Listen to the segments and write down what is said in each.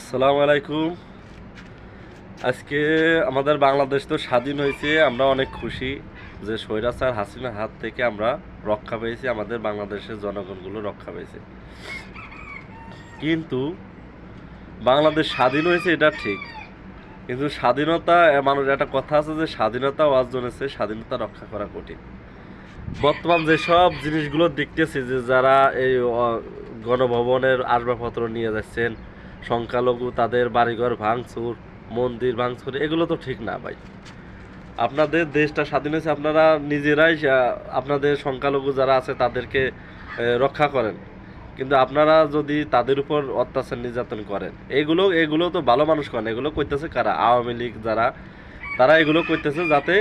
আসসালামু আলাইকুম। আজকে আমাদের বাংলাদেশ তো স্বাধীন হয়েছে, আমরা অনেক খুশি যে স্বৈরাচার হাসিনার হাত থেকে আমরা রক্ষা পেয়েছি, আমাদের বাংলাদেশের জনগণগুলো রক্ষা পেয়েছে। কিন্তু বাংলাদেশ স্বাধীন হয়েছে এটা ঠিক, কিন্তু স্বাধীনতা মানুষ, একটা কথা আছে যে স্বাধীনতা অর্জনের চেয়ে স্বাধীনতা রক্ষা করা কঠিন। বর্তমান যেসব জিনিসগুলো দেখতেছি যে যারা এই গণভবনের আসবাবপত্র নিয়ে যাচ্ছেন সংখ্যালঘু, তাদের বাড়িঘর ভাঙচুর, মন্দির ভাঙচুর, এগুলো তো ঠিক না ভাই। আপনাদের দেশটা স্বাধীন হয়েছে, আপনারা নিজেরাই আপনাদের সংখ্যালঘু যারা আছে, তাদেরকে রক্ষা করেন। কিন্তু আপনারা যদি তাদের উপর অত্যাচার নির্যাতন করেন, এগুলো এগুলো তো ভালো মানুষ করেন, এগুলো করতেছে কারা? আওয়ামী লীগ যারা, তারা এগুলো করতেছে যাতে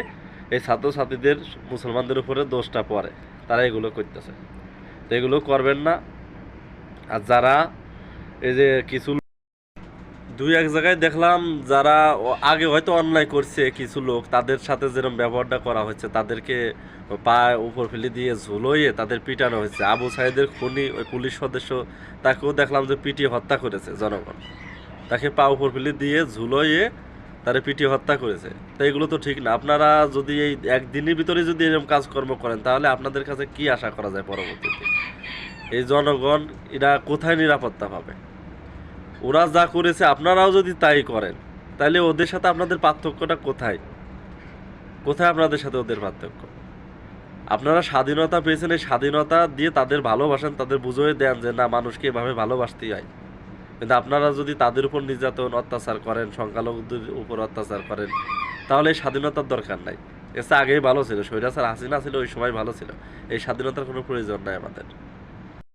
এই ছাত্রছাত্রীদের, মুসলমানদের উপরে দোষটা পড়ে। তারা এগুলো করতেছে তো এগুলো করবেন না। আর যারা এই যে কিছু দুই এক জায়গায় দেখলাম যারা আগে হয়তো অন্যায় করছে কিছু লোক, তাদের সাথে যেরকম ব্যবহারটা করা হচ্ছে তাদেরকে পা উপর ফেলে দিয়ে ঝুলোইয়ে তাদের পিটানো হয়েছে। আবু সাহেদের খুনি, ওই পুলিশ সদস্য, তাকেও দেখলাম যে পিটিয়ে হত্যা করেছে জনগণ। তাকে পা উপর ফেলে দিয়ে ঝুলোইয়ে তারে পিটিয়ে হত্যা করেছে। তো এগুলো তো ঠিক না। আপনারা যদি এই একদিনের ভিতরে যদি এরকম কাজকর্ম করেন, তাহলে আপনাদের কাছে কি আশা করা যায় পরবর্তীতে? এই জনগণ এরা কোথায় নিরাপত্তা পাবে? ওরা যা করেছে, আপনারাও যদি তাই করেন, তাহলে ওদের সাথে আপনাদের পার্থক্যটা কোথায়? কোথায় আপনাদের সাথে ওদের পার্থক্য? আপনারা স্বাধীনতা পেয়েছেন, এই স্বাধীনতা দিয়ে তাদের ভালোবাসেন, তাদের বুঝিয়ে দেন যে, না, মানুষকে এভাবে ভালোবাসতেই হয়। কিন্তু আপনারা যদি তাদের উপর নির্যাতন, অত্যাচার করেন, সংখ্যালঘুদের উপর অত্যাচার করেন, তাহলে এই স্বাধীনতার দরকার নাই। এসে আগেই ভালো ছিল, স্বৈরাচার হাসিনা ছিল, ওই সময় ভালো ছিল। এই স্বাধীনতার কোনো প্রয়োজন নাই আমাদের।